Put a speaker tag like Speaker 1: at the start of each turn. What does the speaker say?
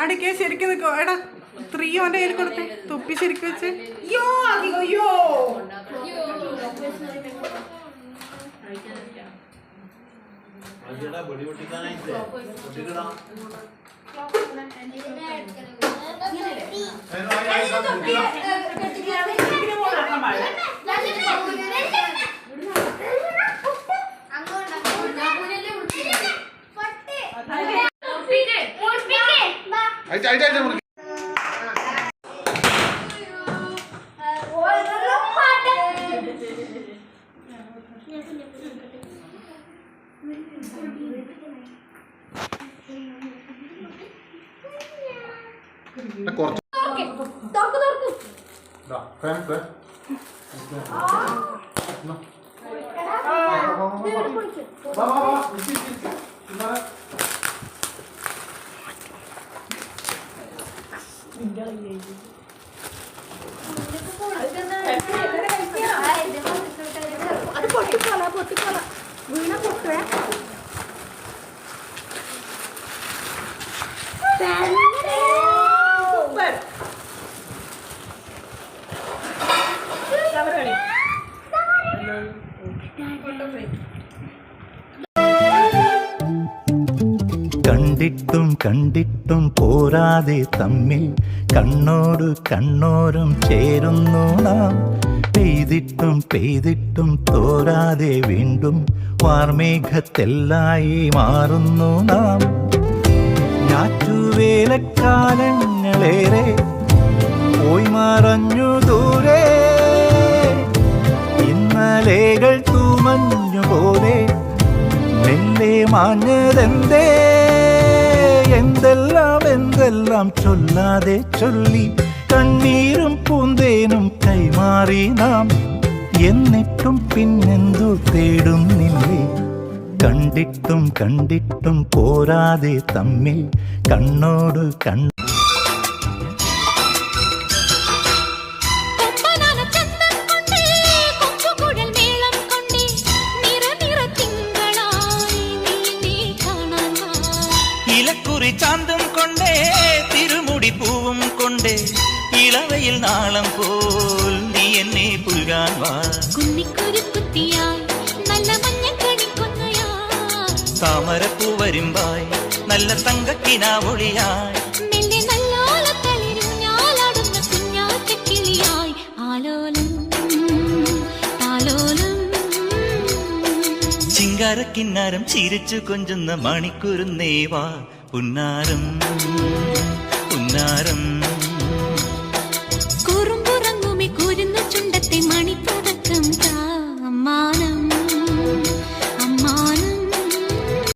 Speaker 1: അടിക്കാൻ ശരിക്കും നിൽക്കോ എടാ ത്രീ ഓന്റെ കയ്യിൽ കൊടുത്തേ തൊപ്പി ശരിക്കും വെച്ച് യോ അധികം യോ
Speaker 2: അയച്ച മുറിക്ക് എടാ, കുറച്ച് ദാ, ഫാൻ, ഫാൻ. എന്നാ. വാ, വാ, വാ, വാ. വാ, വാ, വാ. ഇരിക്ക്, ഇരിക്ക്, ഇരിക്ക്. ഇന്നാ.
Speaker 3: അത് പൊട്ടിക്കോള പൊട്ടിക്കോള വീണ പൊട്ടുവേ
Speaker 1: സൂപ്പർ
Speaker 4: കണ്ടിട്ടും കണ്ടിട്ടും പോരാതെ തമ്മിൽ കണ്ണോട് കണ്ണോരം ചേരുന്നു നാം. പെയ്തിട്ടും പെയ്തിട്ടും തോരാതെ വീണ്ടും വാർമേഘത്തെല്ലായി മാറുന്നു നാം. ഞാറ്റുവേലക്കാലങ്ങളേറെ പോയി മറഞ്ഞു മാഞ്ഞതെന്തേ എന്തെല്ലാം എന്തെല്ലാം ചൊല്ലാതെ ചൊല്ലി കണ്ണീരും പൂന്തേനും കൈമാറി നാം എന്നിട്ടും പിന്നെന്തു തേടുന്നില്ലേ കണ്ടിട്ടും കണ്ടിട്ടും പോരാതെ തമ്മിൽ കണ്ണോട് കണ്ണ ഇലക്കുറി ചാന്തം കൊണ്ടേ തിരുമുടി പൂവും കൊണ്ടേ ഇളവയിൽ നാളം പോൽ നീ എന്നെ പുൽകാൻ വാ. താമരപ്പൂ വരുമ്പായി നല്ല തങ്കക്കിനാവൊളിയായി. ചിങ്കാരക്കിന്നാരം ചിരിച്ചു കൊഞ്ചുന്ന മണിക്കുരുന്നേവാ. പുന്നാരം പുന്നാരം